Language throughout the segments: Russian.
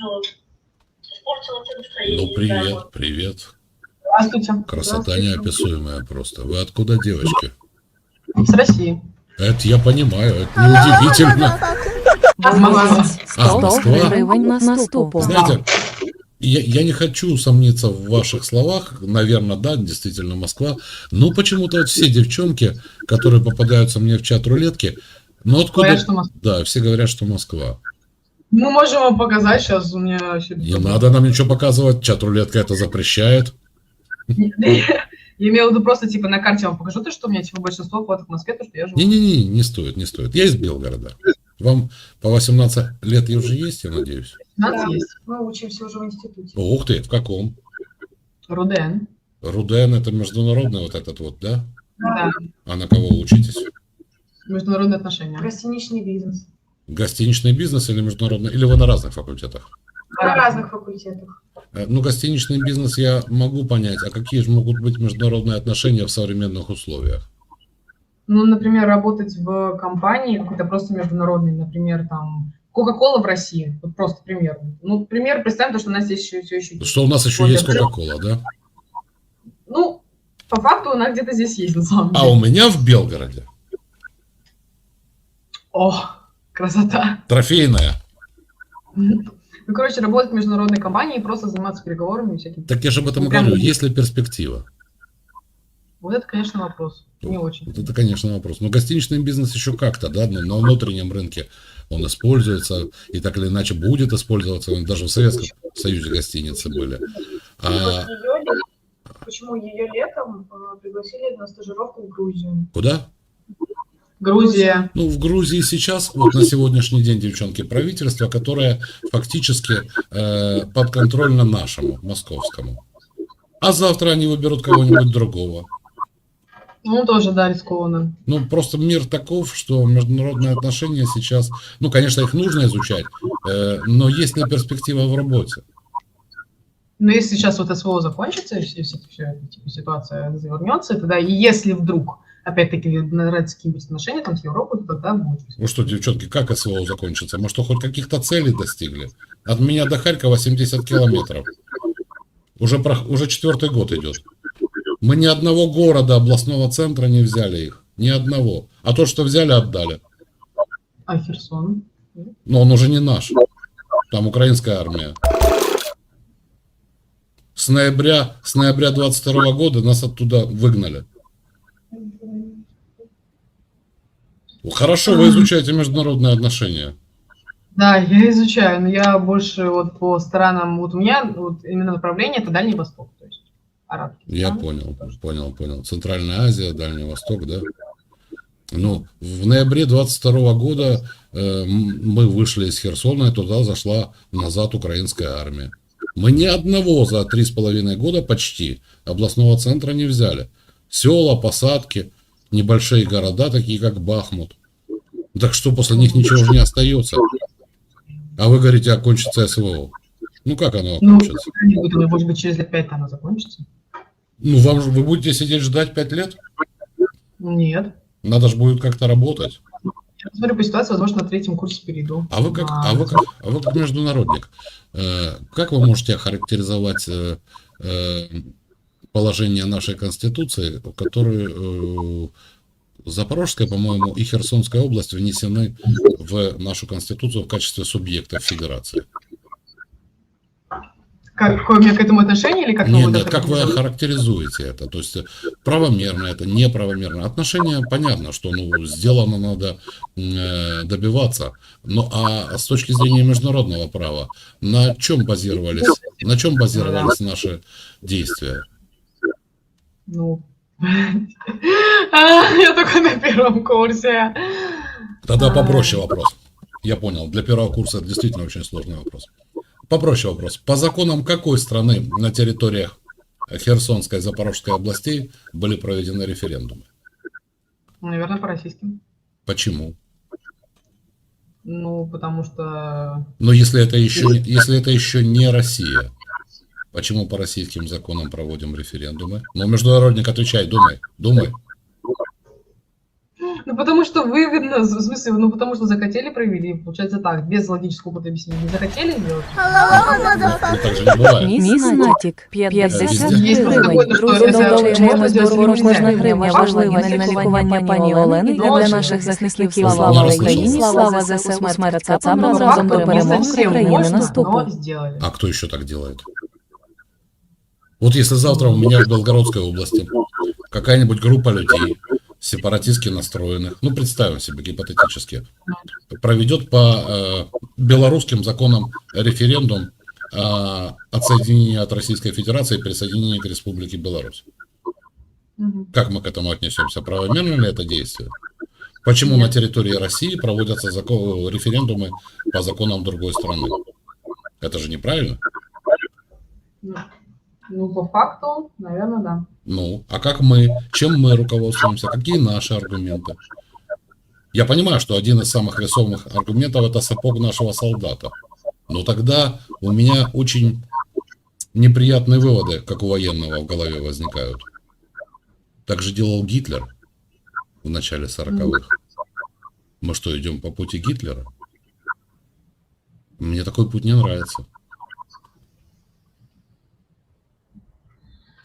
ну, тебе настроение. Ну, да, привет, привет. Здравствуйте. Красота неописуемая просто. Вы откуда, девочки? С России. Это я понимаю, это неудивительно. Москва. А, Москва? Знаете, я, я не хочу сомниться в ваших словах. Наверное, да, действительно Москва. Но почему-то вот все девчонки, которые попадаются мне в чат рулетки, ну откуда... Говорят, что Москва. Да, все говорят, что Москва. Мы можем вам показать сейчас. У меня вообще... Не надо нам ничего показывать, чат рулетка это запрещает. Я имела в виду просто, типа, на карте вам покажу, то, что у меня, типа, большинство фоток в Москве, то, что я живу. Не-не-не, не стоит, не стоит. Я из Белгорода. Вам по 18 лет и уже есть, я надеюсь? 15 есть. Мы учимся уже в институте. Ух ты, в каком? Руден. Руден это международный вот этот вот, да? Да. А на кого учитесь? Международные отношения. Гостиничный бизнес. Гостиничный бизнес или международный? Или вы на разных факультетах? На разных факультетах. Э, Ну, гостиничный бизнес я могу понять, а какие же могут быть международные отношения в современных условиях? Ну, например, работать в компании какой-то просто международной, например, там, Кока-кола в России, вот просто пример. Ну, пример, представим, то, что у нас есть еще, все еще... Что у нас еще есть Кока-Кола, да? Ну, по факту она где-то здесь есть, на самом А деле. у меня в Белгороде О, красота. трофейная. Ну, короче, работать в международной компании и просто заниматься переговорами и всяким. Так я же об этом и Ну, прям- говорю, есть ли перспектива? Вот это, конечно, вопрос. Не очень. Вот это, конечно, вопрос. Но гостиничный бизнес еще как-то, да, но на внутреннем рынке он используется и так или иначе будет использоваться. Он Даже в Советском Союзе гостиницы были. И А вот ле- почему ее летом э, пригласили на стажировку в Грузию. куда? Грузия. Ну, в Грузии сейчас, вот на сегодняшний день, девчонки, правительство, которое фактически э, подконтрольно нашему, московскому. А завтра они выберут кого-нибудь другого. Ну, тоже, да, рискованно. Ну, просто мир таков, что международные отношения сейчас, ну, конечно, их нужно изучать, э, но есть ли перспектива в работе? Но если сейчас вот СВО закончится, и все, все, все, типа, ситуация завернется, тогда и если вдруг, опять-таки, нравятся какие-нибудь отношения там с Европой, то тогда будет. Ну что, девчонки, как СВО закончится? Мы что, хоть каких-то целей достигли? От меня до Харькова 70 километров. Уже, про- уже четвертый год идет. Мы ни одного города областного центра не взяли их. Ни одного. А то, что взяли, отдали. А Херсон? Но он уже не наш. Там украинская армия. С ноября, с ноября 22 года нас оттуда выгнали. Ну, Хорошо, вы изучаете международные отношения. Да, я изучаю, но я больше вот по странам, вот у меня вот именно направление это Дальний Восток, то есть арабский. Я страны. понял, понял, понял. Центральная Азия, Дальний Восток, да? Ну, в ноябре 22 года э, мы вышли из Херсона, и туда зашла назад украинская армия. Мы ни одного за три с половиной года почти областного центра не взяли. Села, посадки, небольшие города, такие как Бахмут. Так что после них ничего уже не остается. А вы говорите, окончится СВО. Ну как оно Ну, окончится? ну, может быть, через лет пять она закончится? Ну вам же вы будете сидеть ждать пять лет? Нет. Надо же будет как-то работать. Я смотрю по ситуации, возможно, на третьем курсе перейду. А вы как, а вы как, а вы как международник, э, как вы можете охарактеризовать э, э, положение нашей Конституции, в которой э, Запорожская, по-моему, и Херсонская область внесены в нашу Конституцию в качестве субъектов Федерации? Как, какое у меня к этому отношение или как Нет, нет, как вы характеризуете? охарактеризуете это? То есть правомерно это, неправомерно. Отношения понятно, что ну, сделано надо э, добиваться. Но а с точки зрения международного права, на чем базировались, на чем базировались наши действия? Ну, А, я только на первом курсе. Тогда попроще вопрос. Я понял, для первого курса это действительно очень сложный вопрос. Попроще вопрос. По законам какой страны на территориях Херсонской и Запорожской областей были проведены референдумы? Наверное, по российским. Почему? Ну, потому что... Но если это еще, если это еще не Россия, почему по российским законам проводим референдумы? Ну, международник, отвечай, думай, думай. Ну, потому что выгодно, в смысле, ну, потому что захотели, провели. Получается так, без логического хода объяснения. Не захотели сделать? Ну, так же не бывает. Міс Натік, 50 Везде. гривень. Що Друзі, це долучаємось до можна збору зробити? кожна гривня важлива для лікування пані Олени і для наших захисників. Слава Україні, слава ЗСУ, смерть цацапам, Ну, разом до факту, не перемоги совсем України можно, наступу. но сделали. А кто еще так делает? Вот если завтра у меня в Белгородской области какая-нибудь группа людей, сепаратистски настроенных, ну, представим себе гипотетически, проведет по э, белорусским законам референдум э, отсоединения от Российской Федерации и присоединения к Республике Беларусь. Как мы к этому отнесемся? Правомерно ли это действие? Почему на территории России проводятся зако- референдумы по законам другой страны? Это же неправильно. Ну, по факту, наверное, да. Ну, а как мы, чем мы руководствуемся, какие наши аргументы? Я понимаю, что один из самых весомых аргументов это сапог нашего солдата. Но тогда у меня очень неприятные выводы, как у военного, в голове возникают. Так же делал Гитлер в начале 40-х. Мы что, идем по пути Гитлера? Мне такой путь не нравится.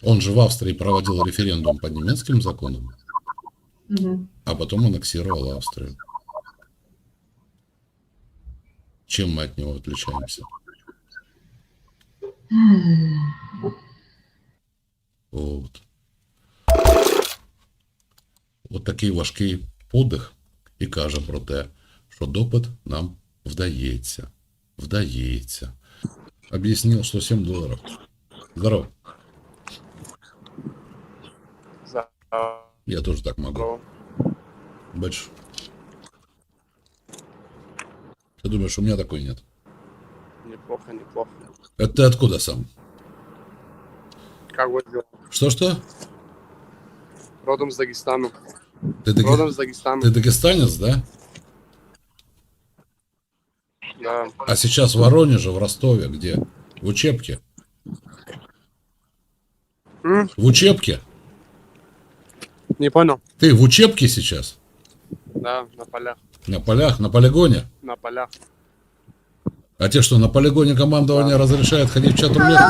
Он же в Австрии проводил референдум по немецким законам, Мгм. а потом аннексировал Австрию. Чем мы от него отличаемся? От. От такий важкий подих і каже про те, що допит нам вдається. Вдається. Об'яснив 107 доларів. Здорово. Я тоже так могу. Бачишь? Ты думаешь, у меня такой нет? Неплохо, неплохо. Это ты откуда сам? Как вот дела? Что-что? Родом с Дагестана. Ты, таги- Родом с Дагестана. ты дагестанец, да? Да. А сейчас в Воронеже, в Ростове, где? В учебке? М? В учебке? Не понял? Ты в учебке сейчас? Да, на полях. На полях, на полигоне? На полях. А те, что на полигоне командование разрешает ходить в чат рулетку?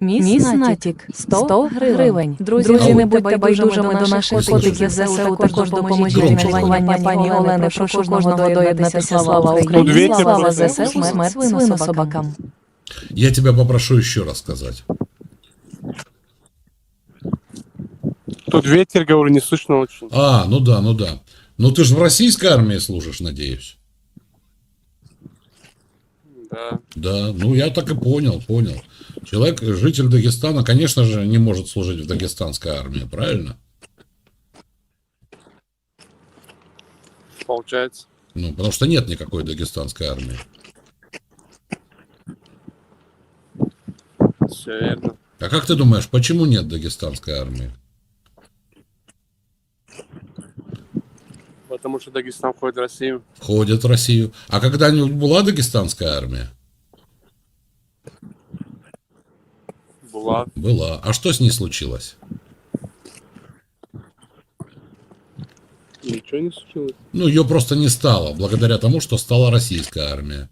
Міс Натік, 100 гривень. Друзі, не будьте байдужими до наших котиків ЗСУ, також допоможіть Громче. лікування пані Олени. Прошу кожного доєднатися. Слава Тут Україні, ветер слава просто. ЗСУ, смерть свинособакам. Я тебя попрошу еще раз сказать. Тут ветер, говорю, не слышно очень. А, ну да, ну да. Ну ты же в российской армии служишь, надеюсь. Да. Да, ну я так и понял, понял. Человек, житель Дагестана, конечно же, не может служить в дагестанской армии, правильно? Получается. Ну, потому что нет никакой дагестанской армии. Все верно. А как ты думаешь, почему нет дагестанской армии? Потому что Дагестан входит в Россию. Входит в Россию. А когда-нибудь была дагестанская армия? Была. Была. А что с ней случилось? Ничего не случилось. Ну, ее просто не стало, благодаря тому, что стала российская армия.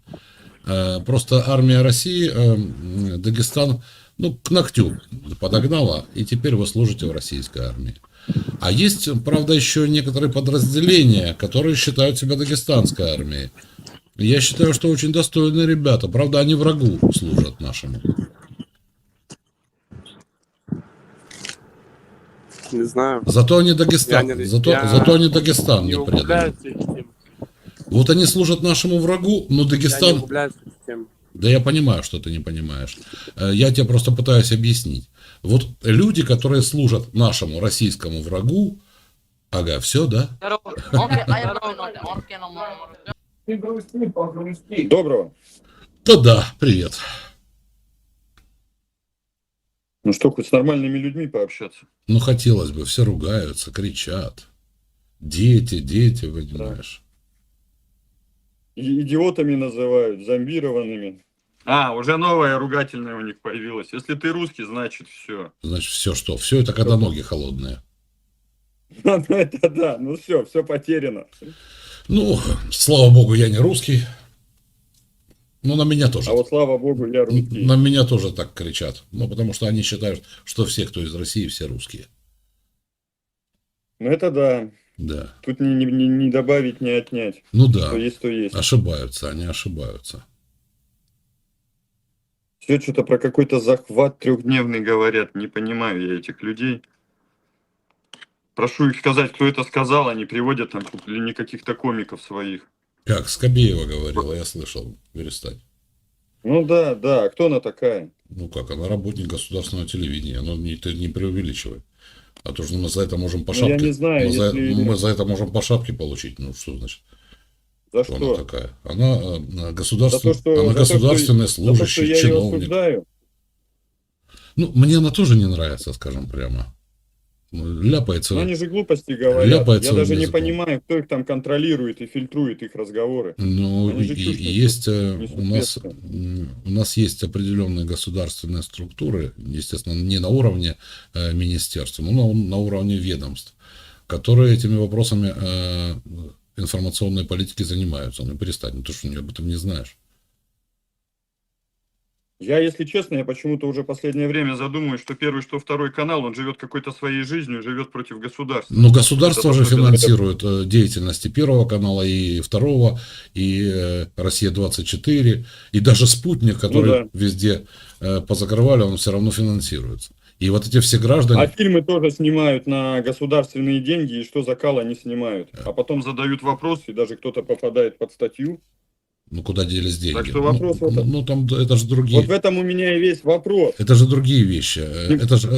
Э, Просто армия России э, Дагестан, ну, к ногтю подогнала, и теперь вы служите в российской армии. А есть, правда, еще некоторые подразделения, которые считают себя дагестанской армией. Я считаю, что очень достойные ребята. Правда, они врагу служат нашему. Не знаю. Зато они Дагестан, Я не- зато, я зато они Дагестан Не не предали. Вот они служат нашему врагу, но Я не Дагестан... эти темы. Да я понимаю, что ты не понимаешь. Э, Я тебе просто пытаюсь объяснить. Вот люди, которые служат нашему российскому врагу, ага, все, да? Доброго. Да да, привет. Ну что, хоть с нормальными людьми пообщаться? Ну, хотелось бы, все ругаются, кричат. Дети, дети, понимаешь. И- идиотами называют, зомбированными. А, уже новая ругательная у них появилась. Если ты русский, значит все. Значит, все что? Все это когда ноги холодные. Ну, это да, ну все, все потеряно. Ну, слава богу, я не русский. Ну, на меня тоже. А вот слава богу, я русский. На меня тоже так кричат. Ну, потому что они считают, что все, кто из России, все русские. Ну это да. Да. Тут не, не, не- не добавить, не отнять. Ну да. Что есть, то есть. Ошибаются, они ошибаются. Все что-то про какой-то захват трехдневный говорят. Не понимаю я этих людей. Прошу их сказать, кто это сказал, они приводят там чуть ли не каких-то комиков своих. Как Скобеева говорила, я слышал, перестать. Ну да, да, кто она такая? Ну как, она работник государственного телевидения, ну не, ты не преувеличивай. А то, что мы за это можем по Ну, я шапке. не знаю, мы, за, если- мы за это можем по шапке получить. Ну что значит, За что, что? она такая? Она э, За государственный, то, что, она за то, что- за то, что я ее чиновник. осуждаю. Ну, мне она тоже не нравится, скажем прямо. Ну, Ляпается. Но они же глупости говорят. Ляпает Я даже не языком. понимаю, кто их там контролирует и фильтрует их разговоры. Ну, и- есть э, у нас, у нас есть определенные государственные структуры, естественно, не на уровне э, министерства, но на, на уровне ведомств, которые этими вопросами э, информационной политики занимаются. Ну, перестань, ну, ты что, об этом не знаешь. Я, если честно, я почему-то уже последнее время задумываюсь, что первый, что второй канал, он живет какой-то своей жизнью, живет против государства. Но государство Это же финансирует э, деятельности Первого канала и Второго, и э, Россия-24, и даже Спутник, который Ну да. везде э, позакрывали, он все равно финансируется. И вот эти все граждане... А фильмы тоже снимают на государственные деньги, и что за кал они снимают. А потом задают вопрос, и даже кто-то попадает под статью. Ну, куда делись деньги? Так что вопрос ну, в этом. ну, там это же другие... Вот в этом у меня и весь вопрос. Это же другие вещи. Э, Это же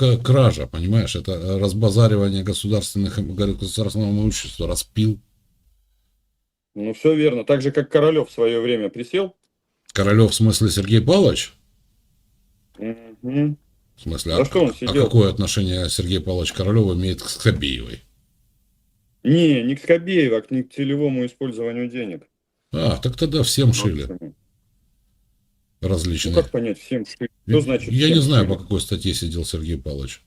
э, кража, понимаешь? Это э, разбазаривание государственных, государственного имущества, распил. Ну, все верно. Так же, как Королев в свое время присел. Королев, в смысле, Сергей Павлович? Мгм. В смысле, За а, что он а сидел? какое отношение Сергей Павлович Королев имеет к Скобеевой? Не, не к Скобееву, а к не к целевому использованию денег. А, так тогда всем шили Ну, различные. как понять, всем шили? Что значит Я не знаю, шили? по какой статье сидел Сергей Павлович.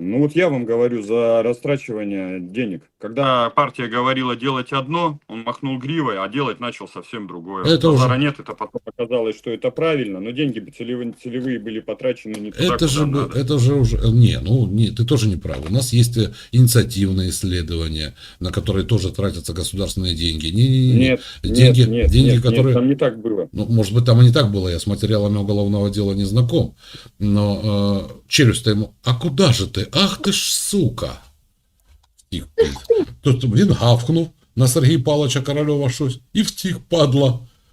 Ну вот я вам говорю за растрачивание денег. Когда партия говорила делать одно, он махнул гривой, а делать начал совсем другое. Это Базара уже- нет, это потом оказалось, что это правильно, но деньги бы целевые, целевые были потрачены не туда, Это куда же, бы- надо. это же уже... Не, ну, не, ты тоже не прав. У нас есть э, инициативные исследования, на которые тоже тратятся государственные деньги. Не-не-не. Нет, деньги, нет, нет, деньги нет, которые... нет, там не так было. Ну, может быть, там и не так было, я с материалами уголовного дела не знаком. Но э, челюсть-то ему, а куда же ты? Ах ты ж сука! Втік. Тут він гавкнув на Сергія Павловича Корольова щось і втік, падла.